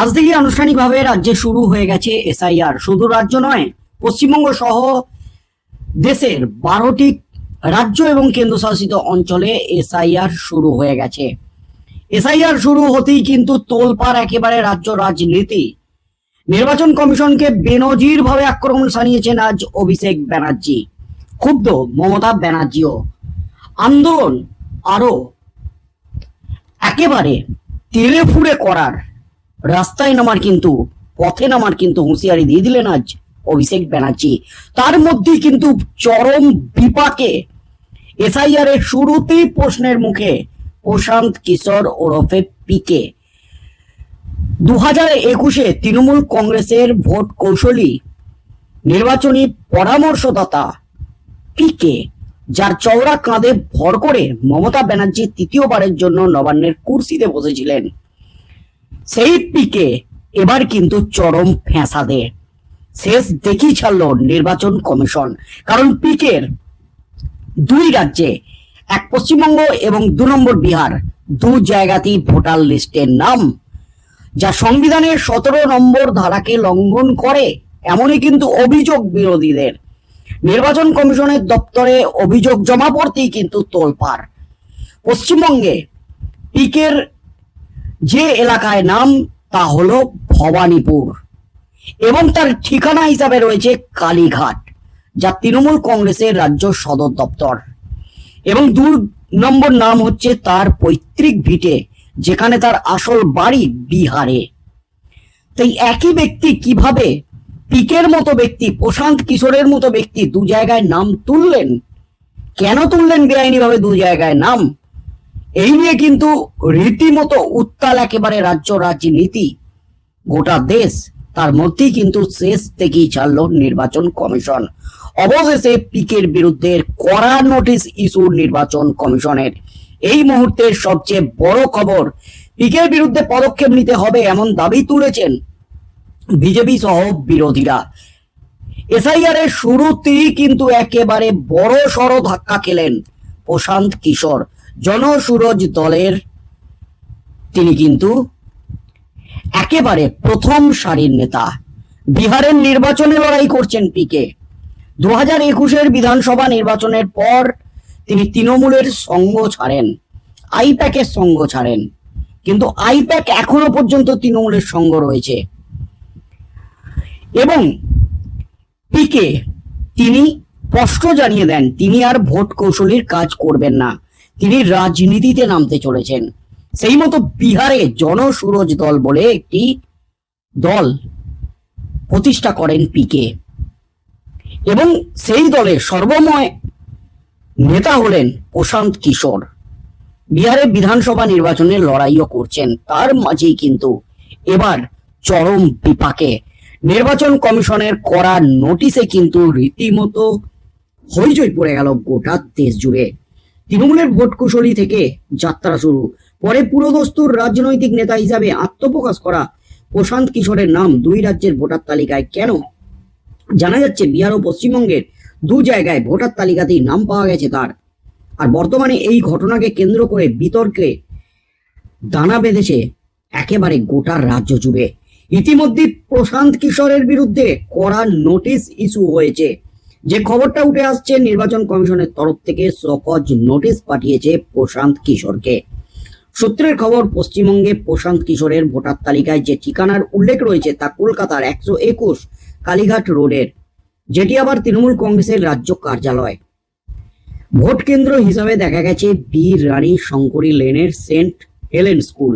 আজ থেকে আনুষ্ঠানিকভাবে রাজ্যে শুরু হয়ে গেছে এসআইআর শুধু রাজ্য নয়, পশ্চিমবঙ্গ সহ দেশের বারোটি রাজ্য এবং কেন্দ্রশাসিত অঞ্চলে এসআইআর শুরু হয়ে গেছে। এসআইআর শুরু হতেই কিন্তু তোলপাড় একেবারে রাজ্য রাজনীতি। নির্বাচন কমিশনকে বেনজির ভাবে আক্রমণ সানিয়েছেন আজ অভিষেক ব্যানার্জি, ক্ষুব্ধ মমতা ব্যানার্জিও। আন্দোলন আরও একেবারে তেলে ফুড়ে করার রাস্তায় নামার কিন্তু, পথে নামার কিন্তু হুঁশিয়ারি দিয়ে দিলেন আজ অভিষেক ব্যানার্জি। তার মধ্যে কিন্তু চরম বিপাকে এসআইআর এর শুরুতেই প্রশ্নের মুখে প্রশান্ত কিশোর ওরফে পিকে। দু হাজার একুশে তৃণমূল কংগ্রেসের ভোট কৌশলী, নির্বাচনী পরামর্শদাতা পিকে, যার চওড়া কাঁধে ভর করে মমতা ব্যানার্জি তৃতীয়বারের জন্য নবান্নের কুর্সিতে বসেছিলেন। সেই পিকে এবার কিন্তু চরম ফ্যাঁসাদে। শেষ দেখি ছাড়ল নির্বাচন কমিশন, কারণ পিকের দুই রাজ্যে, এক পশ্চিমবঙ্গ এবং দু নম্বর বিহার, দু জায়গাতেই ভোটার লিস্টের নাম, যা সংবিধানের সতেরো নম্বর ধারাকে লঙ্ঘন করে, এমনই কিন্তু অভিযোগ বিরোধীদের। নির্বাচন কমিশনের দপ্তরে অভিযোগ জমা পড়তেই কিন্তু তোলপাড়। পশ্চিমবঙ্গে পিকের যে এলাকায় নাম, তা হল ভবানীপুর। এবং তার ঠিকানা হিসাবে রয়েছে কালীঘাট, যা তৃণমূল কংগ্রেসের রাজ্য সদর দপ্তর। এবং দু নম্বর নাম হচ্ছে তার পৈতৃক ভিটে, যেখানে তার আসল বাড়ি বিহারে। তাই একই ব্যক্তি কীভাবে পিকের মতো ব্যক্তি, প্রশান্ত কিশোরের মতো ব্যক্তি দু জায়গায় নাম তুললেন? কেন তুললেন বেআইনিভাবে দু জায়গায় নাম? এই নিয়ে কিন্তু রীতিমতো উত্তাল একেবারে রাজ্য রাজনীতি। গোটা দেশ তার মধ্যেই কিন্তু শেষ থেকেই ছাড়লো নির্বাচন কমিশন। অবশেষে পিকের বিরুদ্ধে কড়া নোটিশ ইস্যু নির্বাচন কমিশনের। এই মুহূর্তের সবচেয়ে বড় খবর, পিকের বিরুদ্ধে পদক্ষেপ নিতে হবে এমন দাবি তুলেছেন বিজেপি সহ বিরোধীরা। এসআইআর এর শুরুতেই কিন্তু একেবারে বড় সড় ধাক্কা খেলেন প্রশান্ত কিশোর। জনসুরজ দলের, তিনি কিন্তু একেবারে প্রথম সারির নেতা। বিহারের নির্বাচনে লড়াই করছেন পিকে। দু হাজার একুশের বিধানসভা নির্বাচনের পর তিনি তৃণমূলের সঙ্গ ছাড়েন, আইপ্যাকের সঙ্গ ছাড়েন। কিন্তু আইপ্যাক এখনও পর্যন্ত তৃণমূলের সঙ্গ রয়েছে। এবং পিকে তিনি স্পষ্ট জানিয়ে দেন, তিনি আর ভোট কৌশলীর কাজ করবেন না। তিনি রাজনীতিতে নামতে চলেছেন। সেই মতো বিহারে জনসুরজ দল বলে একটি দল প্রতিষ্ঠা করেন পিকে। এবং সেই দলের সর্বময় নেতা হলেন প্রশান্ত কিশোর। বিহারে বিধানসভা নির্বাচনে লড়াইও করছেন। তার মাঝেই কিন্তু এবার চরম বিপাকে। নির্বাচন কমিশনের করা নোটিশে কিন্তু রীতিমতো হইচই পড়ে গেল গোটা দেশ জুড়ে তৃণমূলের ভোট কুশলী থেকে যাত্রা শুরু। পরে পুরোদস্তুর রাজনৈতিক নেতা হিসাবে আত্মপ্রকাশ করা প্রশান্ত কিশোরের নাম দুই রাজ্যের ভোটার তালিকায় কেন? জানা যাচ্ছে, বিহার ও পশ্চিমবঙ্গের দু জায়গায় ভোটার তালিকাতেই নাম পাওয়া গেছে তার। আর বর্তমানে এই ঘটনাকে কেন্দ্র করে বিতর্কে দানা বেঁধেছে একেবারে গোটা রাজ্য জুড়ে। ইতিমধ্যে প্রশান্ত কিশোরের বিরুদ্ধে কড়া নোটিশ ইস্যু হয়েছে। যে খবরটা উঠে আসছে, নির্বাচন কমিশনের তরফ থেকে সকজ নোটিশ পাঠিয়েছে প্রশান্ত কিশোরকে। সূত্রের খবর, পশ্চিমবঙ্গে প্রশান্ত কিশোরের ভোটার তালিকায় যে ঠিকানার উল্লেখ রয়েছে তা কলকাতার একশো একুশ কালীঘাট রোডের, যেটি আবার তৃণমূল কংগ্রেসের রাজ্য কার্যালয়। ভোট কেন্দ্র হিসাবে দেখা গেছে বীর রানী শঙ্করী লেনের সেন্ট হেলেন স্কুল।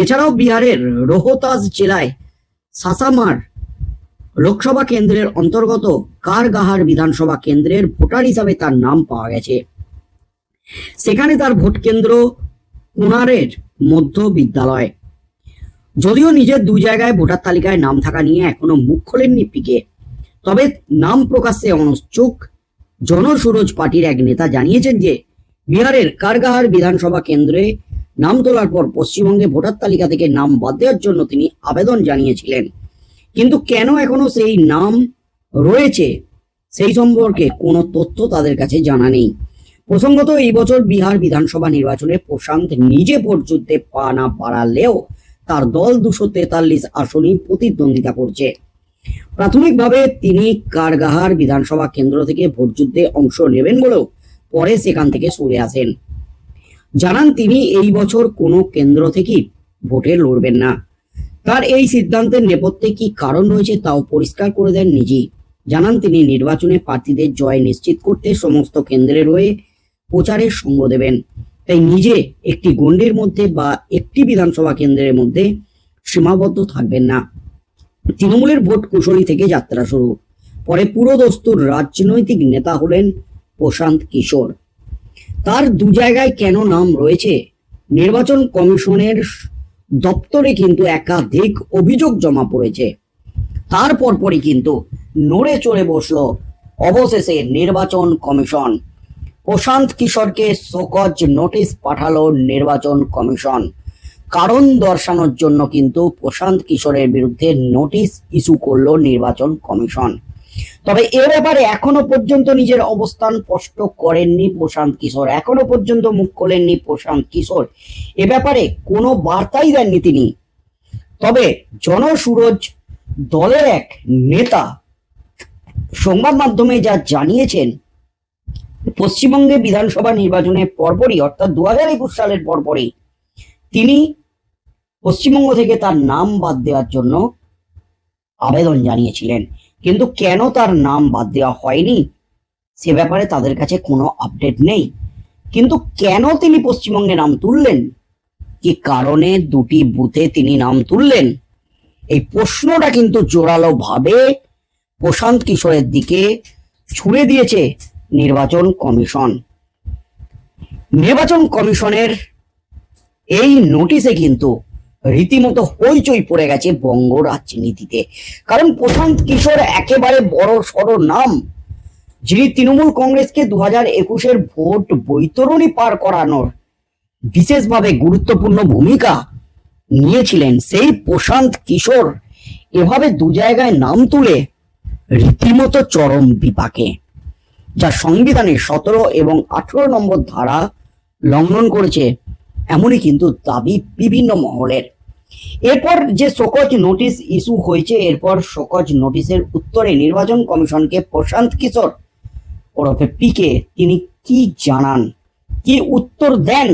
এছাড়াও বিহারের রোহতাস জেলায় সাসামার লোকসভা কেন্দ্রের অন্তর্গত কারগাহার বিধানসভা কেন্দ্রের ভোটার হিসাবে তার নাম পাওয়া গেছে। সেখানে তার ভোট কেন্দ্র কুনারের মধ্য বিদ্যালয়। যদিও নিজের দু জায়গায় ভোটার তালিকায় নাম থাকা নিয়ে এখনও মুখ খোলেননি পিকে। তবে নাম প্রকাশ্যে অনিচ্ছুক জনসুরজ পার্টির এক নেতা জানিয়েছেন যে, বিহারের কারগাহার বিধানসভা কেন্দ্রে নাম তোলার পর পশ্চিমবঙ্গে ভোটার তালিকা থেকে নাম বাদ দেওয়ার জন্য তিনি আবেদন জানিয়েছিলেন। কিন্তু কেন এখনও সেই নাম রয়েছে সেই সম্পর্কে কোনো তথ্য তাদের কাছে জানা নেই। প্রসঙ্গত এই বছর বিহার বিধানসভা নির্বাচনে প্রশান্ত নিজে ভোট পা না বাড়ালেও তার দল দুশো তেতাল্লিশ আসনই প্রতিদ্বন্দ্বিতা করছে। প্রাথমিকভাবে তিনি কারগাহার বিধানসভা কেন্দ্র থেকে ভোটযুদ্ধে অংশ নেবেন বলেও পরে সেখান থেকে সরে আসেন। জানান তিনি, এই বছর কোনো কেন্দ্র থেকেই ভোটে লড়বেন না। তার এই সিদ্ধান্তের নেপথ্যে কি কারণ রয়েছে তাও পরিষ্কার করে দেন নিজেই। জানান তিনি, নির্বাচনে প্রার্থীদের জয় নিশ্চিত করতে সমস্ত কেন্দ্রের হয়ে প্রচারের সঙ্গ দেবেন। তাই নিজে একটি গণ্ডির মধ্যে বা একটি বিধানসভা কেন্দ্রের মধ্যে সীমাবদ্ধ থাকবেন না। তৃণমূলের ভোট কুশলী থেকে যাত্রা শুরু। পরে পুরোদস্তুর রাজনৈতিক নেতা হলেন প্রশান্ত কিশোর। তার দু জায়গায় কেন নাম রয়েছে? নির্বাচন কমিশনের দপ্তরে কিন্তু একাধিক অভিযোগ জমা পড়েছে। তার পরপরই কিন্তু নড়ে চড়ে বসল অবশেষে নির্বাচন কমিশন। প্রশান্ত কিশোরকে শোকজ নোটিশ পাঠালো নির্বাচন কমিশন। কারণ দর্শানোর জন্য কিন্তু প্রশান্ত কিশোরের বিরুদ্ধে নোটিশ ইস্যু করল নির্বাচন কমিশন। তবে এ ব্যাপারে এখনও পর্যন্ত নিজের অবস্থান স্পষ্ট করেননি প্রশান্ত কিশোর। এখনও পর্যন্ত মুখ খোলেননি প্রশান্ত কিশোর। এ ব্যাপারে কোনো বার্তাই দেননি তিনি। তবে জনসুরজ দলের এক নেতা সংবাদ মাধ্যমে যা জানিয়েছেন, পশ্চিমবঙ্গে বিধানসভা নির্বাচনের পরপরই, অর্থাৎ দু হাজার একুশ সালের পরপরই, তিনি পশ্চিমবঙ্গ থেকে তার নাম বাদ দেওয়ার জন্য আবেদন জানিয়েছিলেন। কিন্তু কেন তার নাম বাদ দেওয়া হয়নি? সে ব্যাপারে তাদের কাছে কোনো আপডেট নেই। কিন্তু কেন তিনি পশ্চিমবঙ্গে নাম তুললেন? কি কারণে দুটি বুথে তিনি নাম তুললেন? এই প্রশ্নটা কিন্তু জোরালো ভাবে প্রশান্ত কিশোরের দিকে ছুড়ে দিয়েছে নির্বাচন কমিশন। নির্বাচন কমিশনের এই নোটিশে কিন্তু রীতিমতো হইচই পড়ে গেছে বঙ্গ রাজনীতিতে। কারণ প্রশান্ত কিশোর একেবারে বড় সড় নাম। যিনি তৃণমূল কংগ্রেসকে দু হাজার একুশের ভোট বৈতরণী পার করানোর বিশেষভাবে গুরুত্বপূর্ণ ভূমিকা নিয়েছিলেন সেই প্রশান্ত কিশোর। এভাবে দু জায়গায় নাম তুলে রীতিমতো চরম বিপাকে। যা সংবিধানের সতেরো এবং আঠেরো নম্বর ধারা লঙ্ঘন করেছে। এমনই কিন্তু দাবি বিভিন্ন মহলের। এরপর যে শোকজ নোটিশ ইস্যু হয়েছে, এরপর শোকজ নোটিশের উত্তরে নির্বাচন কমিশনকে প্রশান্ত কিশোর ওরফে পিকে তিনি কি জানান, কি উত্তর দেন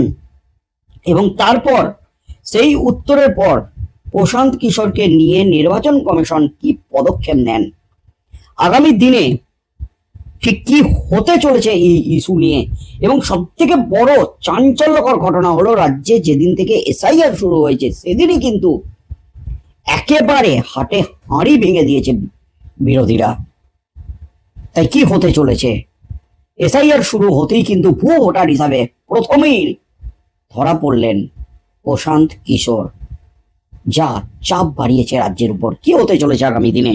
এবং তারপর সেই উত্তরের পর প্রশান্ত কিশোরকে নিয়ে নির্বাচন কমিশন কি পদক্ষেপ নেন? আগামী দিনে ঠিক কি হতে চলেছে এই ইস্যু নিয়ে। এবং সব থেকে বড় চাঞ্চল্যকর ঘটনা হলো রাজ্যে যেদিন থেকে এসআইআর শুরু হয়েছে, সেদিনই কিন্তু একেবারে হাটে হাঁড়ি ভেঙে দিয়েছে বিরোধীরা। তাই কি হতে চলেছে? এসআইআর শুরু হতেই কিন্তু ভুয়ো ভোটার হিসাবে প্রথমেই ধরা পড়লেন প্রশান্ত কিশোর। যা চাপ বাড়িয়েছে রাজ্যের উপর। কি হতে চলেছে আগামী দিনে?